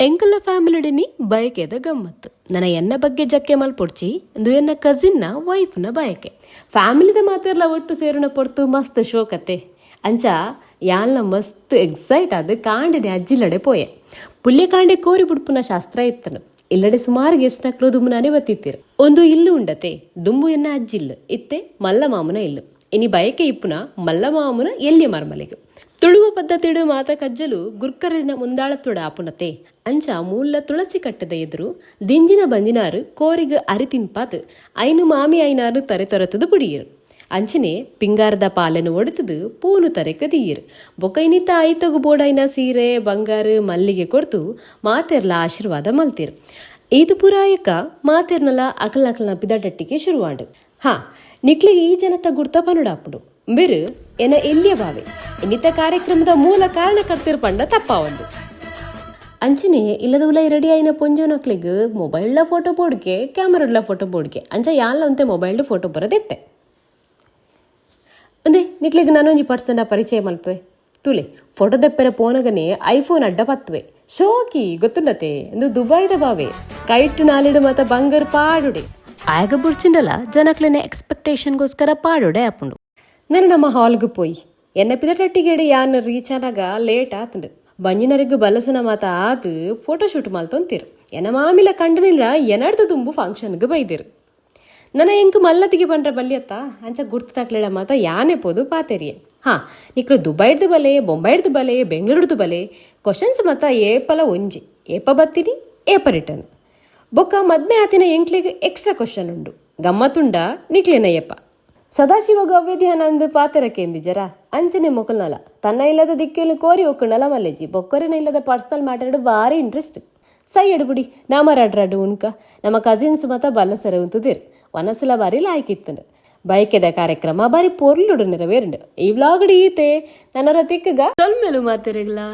ಎಂಕಲ ಫ್ಯಾಮಿಲಿಡಿನಿ ಬಯಕೆದ ಗಮ್ಮತ್ತು. ನನ್ನ ಎನ್ನ ಬಗ್ಗೆ ಜಕ್ಕೆ ಮಲ್ಪೊಡ್ಚಿ? ಇಂದು ಎನ್ನ ಕಸಿನ್ನ ವೈಫ್ನ ಬಯಕೆ. ಫ್ಯಾಮಿಲಿದ ಮಾತೆಲ್ಲ ಒಟ್ಟು ಸೇರಣ ಪೊರ್ತು ಮಸ್ತ್ ಶೋಕತೆ. ಅಂಚ, ಯಾಲ್ನ ಮಸ್ತ್ ಎಕ್ಸೈಟ್ ಆದ ಕಾಂಡಿನ ಅಜ್ಜಿಲ್ಲಡೆ ಪೋಯೆ. ಪುಲ್ಯ ಕಾಂಡೆ ಕೋರಿ ಬುಡ್ಪುನ ಶಾಸ್ತ್ರ ಇತ್ತನು. ಇಲ್ಲಡೆ ಸುಮಾರು ಗೆಸ್ಟ್ ನಕ್ಲು ದುಮ್ಮುನಾನೆ ಬತ್ತಿತ್ತಿರು ಒಂದು ಇಲ್ಲು ಉಂಡತೆ, ದುಂಬು ಎನ್ನ ಅಜ್ಜಿಲ್ಲು, ಇತ್ತೆ ಮಲ್ಲ ಮಾಮನ ಇಲ್ಲು. ಇನಿ ಬಯಕೆ ಇಪ್ಪುನ ಮಲ್ಲ ಮಾಮನ ಎಲ್ಲಿ ಮರ್ಮಲೆಗು. ತುಳುವ ಪದ್ಧತಿಡು ಮಾತ ಕಜ್ಜಲು ಗುರ್ಕರಿನ ಮುಂದಾಳತ್ತೊಡ ಅಪುನತೆ ಅಂಚ ಮೂಲ ತುಳಸಿ ಕಟ್ಟದ ಎದುರು ದಿಂಜಿನ ಬಂದಿನಾರು ಕೋರಿಗ ಅರಿತಿನ್ಪಾತ್ ಐನು ಮಾಮಿ ಐನಾರು ತರೆ ತೊರೆತದು ಪುಡಿಯರು. ಅಂಚನೆ ಪಿಂಗಾರದ ಪಾಲನ್ನು ಒಡೆತದು ಪೂನು ತರೆ ಕದಿಯರು. ಬೊಕೈನಿತ ಐತಗು ಬೋಡೈನ ಸೀರೆ, ಬಂಗಾರ, ಮಲ್ಲಿಗೆ ಕೊಡ್ತು ಮಾತೆರ್ಲ ಆಶೀರ್ವಾದ ಮಲ್ತಿರು. ಇದು ಪುರಾಯಕ ಮಾತೆರ್ನಲ ಅಕಲಕಲನ ಪಿದಟಟ್ಟಿಗೆ ಶುರುವಾಂಡು. ಹಾ, ನಿಕ್ಲಿಗೆ ಈ ಜನತ ಗುರ್ತ ಪನುಡಾಪುಡು. ಬಿರು ಎನ ಎಲ್ಲಿಯ ಬಾವೆ ಇನ್ನಿತ ಕಾರ್ಯಕ್ರಮದ ಮೂಲ ಕಾರಣ ಕರ್ತಿರ್ ಪಂಡ ತಪ್ಪ ಒಂದು ಅಂಚನೆ ಇಲ್ಲದ ಉಲ ರೆಡಿ ಆಯ್ನ ಪೊಂಜೋನಕ್ಲಿಗ್ ಲ ಫೋಟೋ ಬೋಡ್ಗೆ ಕ್ಯಾಮರಾಡ್ಲ ಫೋಟೋ ಪೋಡ್ಗೆ ಅಂಚ ಯಾನ್ಲ ಅಂತೆ ಮೊಬೈಲ್ಡ್ ಫೋಟೋ ಬರೋದೆತ್ತೆ. ಅಂದೆ, ನಿಕ್ಲಿಗ್ ನಾನೊಂಜಿ ಪರ್ಸನ್ನ ಪರಿಚಯ ಮಲ್ಪೆ. ತುಲೆ, ಫೋಟೋ ದೆಪ್ಪರೆ ಪೋನಗನೆ ಐಫೋನ್ ಅಡ್ಡ ಪತ್ವೆ ಶೋಕಿ ಗೊತ್ತುಂಡತೆ? ಇಂದು ದುಬೈದ ಬಾವೆ ಕೈಟ್ ನಾಲಿಡು ಮತ ಬಂಗರ್ ಪಾಡುಡೆ. ಆಗ ಬುಡ್ಚಿಂಡಲ ಜನಕ್ಲೆನೆ ಎಕ್ಸ್ಪೆಕ್ಟೇಷನ್ಗೋಸ್ಕರ ಪಾಡುಡೆ ಆಪುಂಡು ನಾನು ನಮ್ಮ ಹಾಲ್ಗೆ ಪೋಯಿ. ಎನ್ನ ಪಿದಟಟ್ಟಿಗೆಡೆ ಯಾನ್ ರೀಚ್ ಆದಾಗ ಲೇಟ್ ಆತಂಡು ಬಂಜಿನರಿಗೂ ಬಲಸನ ಮಾತ ಆದು ಫೋಟೋ ಶೂಟ್ ಮಲ್ತೊಂತಿರು ಎನ್ನ ಮಾಮಿಲ ಕಂಡನಿಲ್ಲ ಎನಡ್ದು ದುಂಬು ಫಂಕ್ಷನ್ಗೆ ಬೈದಿರು. ನನ್ನ ಎಂಕು ಮಲ್ಲತಿಗೆ ಬಂದ್ರ ಬಲ್ಲಿಯತ್ತ ಅಂಚ ಗುರ್ತು ತಾಕ್ಲಿಡ ಮಾತ ಯಾನೆ ಪೋದು ಪಾತೆರಿಯೆ ಹಾ ನಿಕ್ಲು ದುಬೈಡ್ದು ಬಲೆ, ಬೊಂಬೈಡ್ದು ಬಲೆ, ಬೆಂಗಳೂರ್ದು ಬಲೆ. ಕ್ವಶನ್ಸ್ ಮತ ಏಪಲ ಒಂಜಿ. ಏಪ ಬತ್ತಿನಿ, ಏಪ ರಿಟರ್ನ್. ಬೊಕ್ಕ ಮದ್ಮೆ ಆತಿನ ಎಂಕ್ಲಿಗೆ ಎಕ್ಸ್ಟ್ರಾ ಕ್ವಶನ್ ಉಂಡು. ಗಮ್ಮತ್ತುಂಡ ನಿಕ್ಲಿನಯ್ಯಪ್ಪ ಸದಾಶಿವ ಗವ್ಯಧ್ಯಾನಂದ್ ಪಾತೆರಕ್ಕೆಂದಿ ಜರ ಅಂಚನೆ ಮೊಕಲ್ನಲ. ತನ್ನ ಇಲ್ಲದ ದಿಕ್ಕೇನು ಕೋರಿ ಒಕ್ಕಣಲ ಮಲ್ಲೆಜಿ ಬೊಕ್ಕರಿನ ಇಲ್ಲದ ಪರ್ಸನಲ್ ಮಾತಾಡೋದು ಭಾರಿ ಇಂಟ್ರೆಸ್ಟ್. ಸೈ ಎಡ್ಬಿಡಿ, ನಮ್ಮ ರಡ್ರಡು ಉಣ್ಕ. ನಮ್ಮ ಕಸಿನ್ಸ್ ಮತ ಬಲ್ಲಸರ ಉಂತುದಿರ್. ವನಸಲ ಬಾರಿ ಲಾಯ್ಕಿತ್ತಂಡು ಬೈಕೆದ ಕಾರ್ಯಕ್ರಮ ಬಾರಿ ಪೊರ್ಲುಡು ನೆರವೇರುಂಡು. ಈ ವ್ಲಾಗ್ ಈತೆ ನನ್ನ ತಿಕ್ಕಗ ಕಲ್ಮೆಲು ಮಾತೆರೆಗ್ಲಾ.